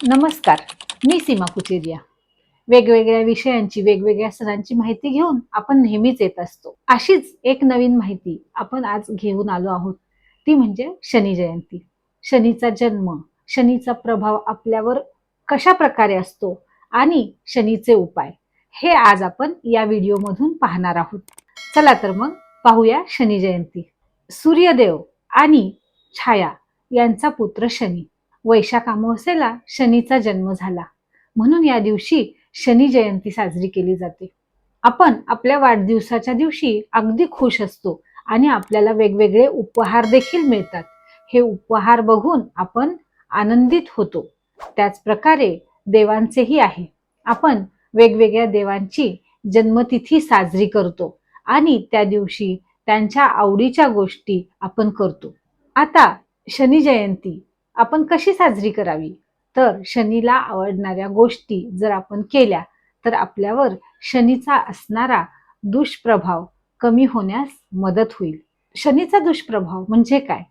नमस्कार मी सीमा कुचेरिया. वेगवेगळ्या विषयांची वेगवेगळ्या सणांची माहिती घेऊन आपण नेहमीच येत असतो. अशीच एक नवीन माहिती आपण आज घेऊन आलो आहोत. ती म्हणजे शनी जयंती. शनीचा जन्म शनीचा प्रभाव आपल्यावर कशा प्रकारे असतो आणि शनीचे उपाय हे आज आपण या व्हिडिओमधून पाहणार आहोत. चला तर मग पाहूया शनी जयंती. सूर्यदेव आणि छाया यांचा पुत्र शनी. वैशाख अमावस्येला शनीचा जन्म झाला. म्हणून या दिवशी शनी जयंती साजरी केली जाते. आपण आपल्या वाढदिवसाच्या दिवशी अगदी खुश असतो आणि आपल्याला वेगवेगळे उपहार देखील मिळतात. हे उपहार बघून आपण आनंदित होतो. त्याच प्रकारे देवांचेही आहे. आपण वेगवेगळ्या देवांची जन्मतिथी साजरी करतो आणि त्या दिवशी त्यांच्या आवडीच्या गोष्टी आपण करतो. आता शनी जयंती. आपण कशी साजरी करावी? तर शनीला आवडणाऱ्या गोष्टी जर आपण केल्या तर आपल्यावर शनीचा असणारा दुष्प्रभाव कमी होण्यास मदत होईल. शनीचा दुष्प्रभाव म्हणजे काय?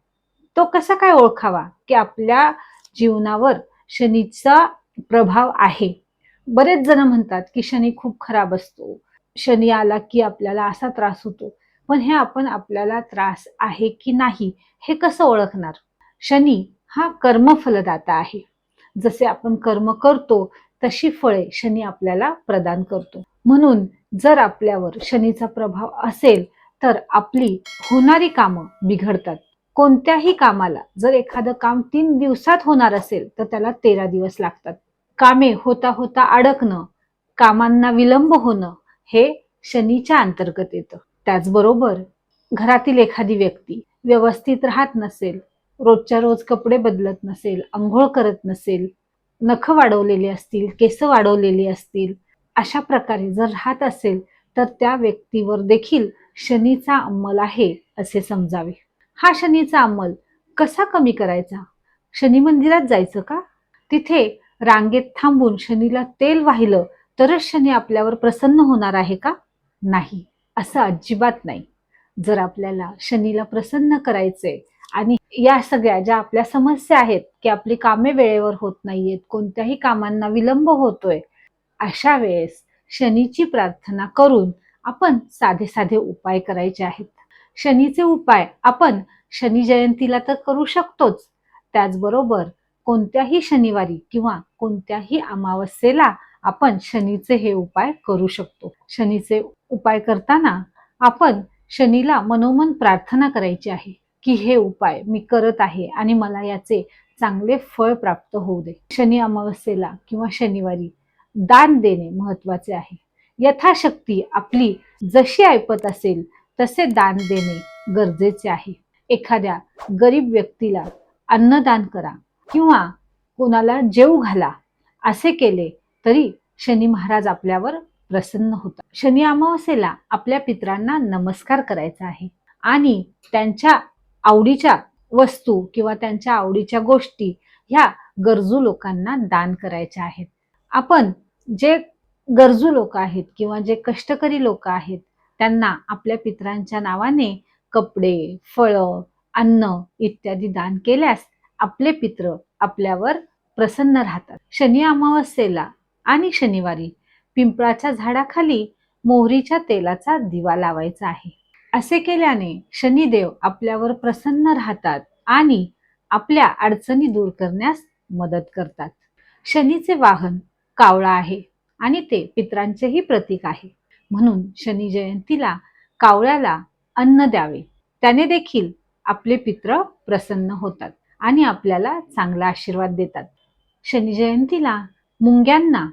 तो कसा काय ओळखावा की आपल्या जीवनावर शनीचा प्रभाव आहे? बरेच जण म्हणतात की शनी खूप खराब असतो. शनी आला की आपल्याला असा त्रास होतो. पण हे आपण आपल्याला त्रास आहे की नाही हे कसं ओळखणार? शनी हा कर्मफलदाता आहे. जसे आपण कर्म करतो तशी फळे शनी आपल्याला प्रदान करतो. म्हणून जर आपल्यावर शनीचा प्रभाव असेल तर आपली होणारी कामं बिघडतात. कोणत्याही कामाला जर एखादं काम तीन दिवसात होणार असेल तर त्याला तेरा दिवस लागतात. कामे होता होता अडकणं कामांना विलंब होणं हे शनीच्या अंतर्गत येतं. त्याचबरोबर घरातील एखादी व्यक्ती व्यवस्थित राहत नसेल रोजच्या रोज कपडे बदलत नसेल आंघोळ करत नसेल नख वाढवलेले असतील केस वाढवलेली असतील अशा प्रकारे जर राहत असेल तर त्या व्यक्तीवर देखील शनीचा अंमल आहे असे समजावे. हा शनीचा अंमल कसा कमी करायचा? शनी मंदिरात जायचं का? तिथे रांगेत थांबून शनीला तेल वाहिलं तरच शनी आपल्यावर प्रसन्न होणार आहे का? नाही असं अजिबात नाही. जर आपल्याला शनीला प्रसन्न करायचंय आणि या सगळ्या ज्या आपल्या समस्या आहेत की आपली कामे वेळेवर होत नाहीयेत कोणत्याही कामांना विलंब होतोय अशा वेळेस शनीची प्रार्थना करून आपण साधे साधे उपाय करायचे आहेत. शनीचे उपाय आपण शनी जयंतीला तर करू शकतोच. त्याचबरोबर कोणत्याही शनिवारी किंवा कोणत्याही अमावस्येला आपण शनीचे हे उपाय करू शकतो. शनीचे उपाय करताना आपण शनीला मनोमन प्रार्थना करायची आहे. की हे उपाय मी करत आहे आणि मला याचे चांगले फळ प्राप्त होऊ दे. शनी अमावस्येला किंवा शनिवारी दान देणे महत्त्वाचे आहे. यथाशक्ती आपली जशी ऐपत असेल तसे दान देणे गरजेचे आहे. एखाद्या गरीब व्यक्तीला अन्नदान करा किंवा कोणाला जेव घाला असे केले तरी शनी महाराज आपल्यावर प्रसन्न होतात. शनी अमावस्येला आपल्या पित्रांना नमस्कार करायचा आहे आणि त्यांच्या आवडीच्या वस्तू किंवा त्यांच्या आवडीच्या गोष्टी ह्या गरजू लोकांना दान करायच्या आहेत. आपण जे गरजू लोक आहेत किंवा जे कष्टकरी लोक आहेत त्यांना आपल्या पित्रांच्या नावाने कपडे फळं अन्न इत्यादी दान केल्यास आपले पित्र आपल्यावर प्रसन्न राहतात. शनी अमावस्येला आणि शनिवारी पिंपळाच्या झाडाखाली मोहरीच्या तेलाचा दिवा लावायचा आहे. असे केल्याने शनिदेव आपल्यावर प्रसन्न राहतात आणि आपल्या अडचणी दूर करण्यास मदत करतात. शनीचे वाहन कावळा आहे आणि ते पित्रांचेही प्रतीक आहे. म्हणून शनी जयंतीला कावळ्याला अन्न द्यावे. त्याने देखील आपले पित्र प्रसन्न होतात आणि आपल्याला चांगला आशीर्वाद देतात. शनी जयंतीला मुंग्यांना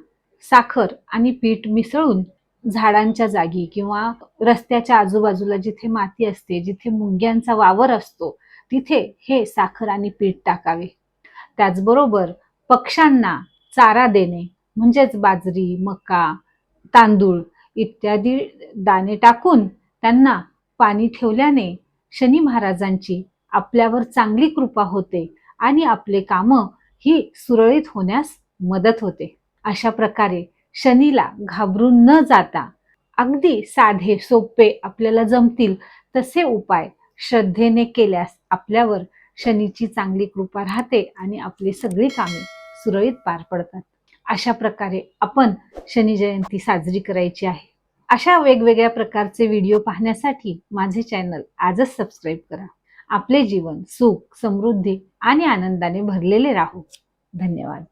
साखर आणि पीठ मिसळून झाडांच्या जागी किंवा रस्त्याच्या आजूबाजूला जिथे माती असते जिथे मुंग्यांचा वावर असतो तिथे हे साखर आणि पीठ टाकावे. त्याचबरोबर पक्ष्यांना चारा देणे म्हणजेच बाजरी मका तांदूळ इत्यादी दाणे टाकून त्यांना पाणी ठेवल्याने शनी महाराजांची आपल्यावर चांगली कृपा होते आणि आपले कामं ही सुरळीत होण्यास मदत होते. अशा प्रकारे शनीला घाबरून न जाता अगदी साधे सोपे आपल्याला जमतील तसे उपाय श्रद्धेने केल्यास आपल्यावर शनीची चांगली कृपा राहते आणि आपली सगळी कामे सुरळीत पार पडतात. अशा प्रकारे आपण शनी जयंती साजरी करायची आहे. अशा वेगवेगळ्या प्रकारचे व्हिडिओ पाहण्यासाठी माझे चॅनल आजच सबस्क्राईब करा. आपले जीवन सुख समृद्धी आणि आनंदाने भरलेले राहू. धन्यवाद.